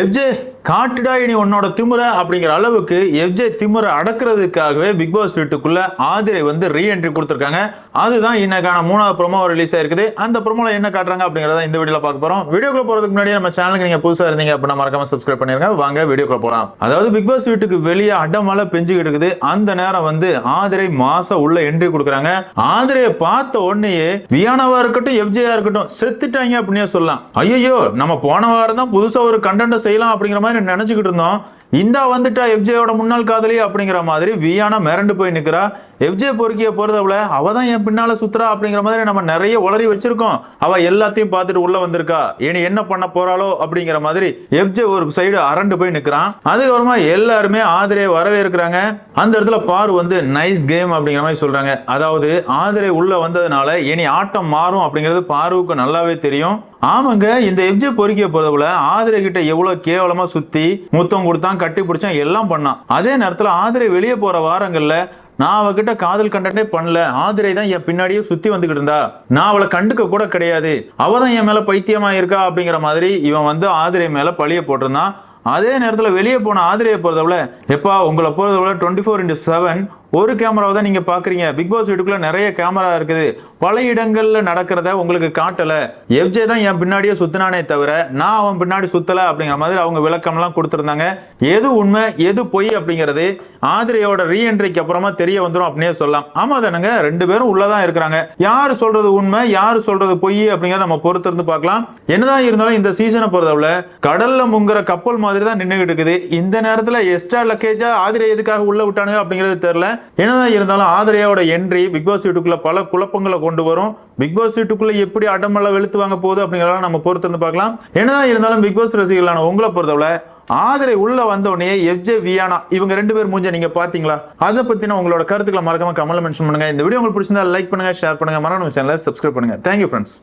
FJ காட்டுடா இனி உன்னோட திமுறை அப்படிங்கிற அளவுக்கு எஃப்ஜே திமுறை அடக்குறதுக்காகவே பிக் பாஸ் வீட்டுக்குள்ள ஆதிரை வந்து ரீஎன்ட்ரி கொடுத்துருக்காங்க. அதுதான் இன்னைக்கான மூணாவது ப்ரோமோ ரிலீஸ் ஆயிருக்குது. அந்த ப்ரொமோல என்ன காட்டுறாங்க அப்படிங்கறத இந்த வீடியோல பார்க்க போறோம். வீடியோக்குள்ள போறதுக்கு முன்னாடி நம்ம சேனலுக்கு நீங்க புதுசா இருந்தீங்க அப்படின்னா மறக்காம சப்ஸ்கிரைப் பண்ணிருங்க. வாங்க வீடியோக்குள்ள போலாம். அதாவது பிக் பாஸ் வீட்டுக்கு வெளியே அடமலை பெஞ்சுக்கிட்டு இருக்குது. அந்த நேரம் வந்து ஆதிரை மாச உள்ள என்ட்ரி கொடுக்குறாங்க. ஆதிரையை பார்த்த உடனேயே வியானவா இருக்கட்டும் எஃப்ஜேயா இருக்கட்டும் செத்துட்டாங்க அப்படின்னே சொல்லலாம். ஐயோ நம்ம போன வாரம் தான் புதுசா ஒரு கண்டென்ட் செய்யலாம் அப்படிங்கிற மாதிரி நினச்சிக்கிட்டு இருந்தோம். இந்தா வந்துட்டா எஃப்ஜேயோட முன்னாள் காதலி அப்படிங்கிற மாதிரி வியானா மிரண்டு போய் நிற்கிறா எஃப்ஜே பொறுக்கிய போறதவள அவள் தான் என் பின்னால் சுத்துறா அப்படிங்கிற மாதிரி நம்ம நிறைய உளறி வச்சிருக்கோம். அவள் எல்லாத்தையும் பார்த்துட்டு உள்ளே வந்திருக்கா. இனி என்ன பண்ண போகிறாளோ அப்படிங்கிற மாதிரி எஃப்ஜே ஒரு சைடு அரண்டு போய் நிற்கிறான் அதுக்கப்புறமா எல்லாருமே ஆதிரையை வரவேற்கிறாங்க. அந்த இடத்துல பார் வந்து நைஸ் கேம் அப்படிங்கிற மாதிரி சொல்கிறாங்க அதாவது ஆதரே உள்ளே வந்ததுனால இனி ஆட்டம் மாறும் அப்படிங்கிறது பாருவுக்கு நல்லாவே தெரியும். ஆமாங்க இந்த எஃப்ஜே பொறுக்கிய போறதுல ஆதிரை கிட்ட எவ்வளவு கேவலமா சுத்தி முத்தம் கொடுத்தான் கட்டி பிடிச்சான் எல்லாம் பண்ணான். அதே நேரத்துல ஆதிரை வெளியே போற வாரங்கள்ல நான் அவகிட்ட காதல் கண்டனே பண்ணல. ஆதிரை தான் என் பின்னாடியே சுத்தி வந்துகிட்டு இருந்தா. நான் அவளை கண்டுக்க கூட கிடையாது. அவ தான் என் மேல பைத்தியமா இருக்கா அப்படிங்கிற மாதிரி இவன் வந்து ஆதிரை மேல பழிய போட்டிருந்தான். அதே நேரத்தில் வெளியே போன ஆதிரையை பொறுத்தவரை எப்பா உங்களை பொறுத்தவரை டுவெண்ட்டி ஃபோர் இன்ட்டு செவன் ஒரு கேமராவை தான் நீங்கள் பார்க்குறீங்க பிக் பாஸ் வீட்டுக்குள்ள நிறைய கேமரா இருக்குது. பல இடங்களில் நடக்கிறத உங்களுக்கு காட்டலை. எஃப்ஜே தான் என் பின்னாடியே சுத்தினானே தவிர நான் அவன் பின்னாடி சுத்தலை அப்படிங்கிற மாதிரி அவங்க விளக்கம்லாம் கொடுத்துருந்தாங்க. எது உண்மை எது பொய் அப்படிங்கிறது ஆதிரையோட ரீஎன்ட்ரிக்கு அப்புறமா தெரிய வந்துடும் அப்படின்னே சொல்லலாம். ஆமா தானுங்க ரெண்டு பேரும் உள்ளதான் இருக்கிறாங்க. யாரு சொல்றது உண்மை யாரு சொல்றது பொய் அப்படிங்கிறத நம்ம பொறுத்திருந்து பார்க்கலாம். என்னதான் இருந்தாலும் இந்த சீசனை பொறுத்தவரை கடல்ல முங்குற கப்பல் மாதிரி தான் நின்றுகிட்டு இருக்குது. இந்த நேரத்துல எக்ஸ்ட்ரா லக்கேஜா ஆதிரை எதுக்காக உள்ள விட்டானுங்க அப்படிங்கிறது தெரியல. என்னதான் இருந்தாலும் ஆதிரையோட என்ட்ரி பிக் பாஸ் வீட்டுக்குள்ள பல குழப்பங்களை கொண்டு வரும். பிக் பாஸ் வீட்டுக்குள்ள எப்படி அடமெல்லாம் வெளுத்து வாங்க போகுது அப்படிங்கிறதெல்லாம் நம்ம பொறுத்திருந்து பார்க்கலாம். என்னதான் இருந்தாலும் பிக் பாஸ் ரசிகர்களான உங்களை பொறுத்தவரை ஆதிரை உள்ள வந்த உடனே எஃப்ஜே வியானா இவங்க ரெண்டு பேர் மூஞ்ச நீங்க பாத்தீங்களா அதை பத்தின உங்களோட கருத்துக்களை மறக்காம கமெண்ட் மென்ஷன் பண்ணுங்க இந்த வீடியோ உங்களுக்கு பிடிச்சிருந்தா லைக் பண்ணுங்க ஷேர் பண்ணுங்க. மறக்காம சேனலை சப்ஸ்கிரைப் பண்ணுங்க. Thank you friends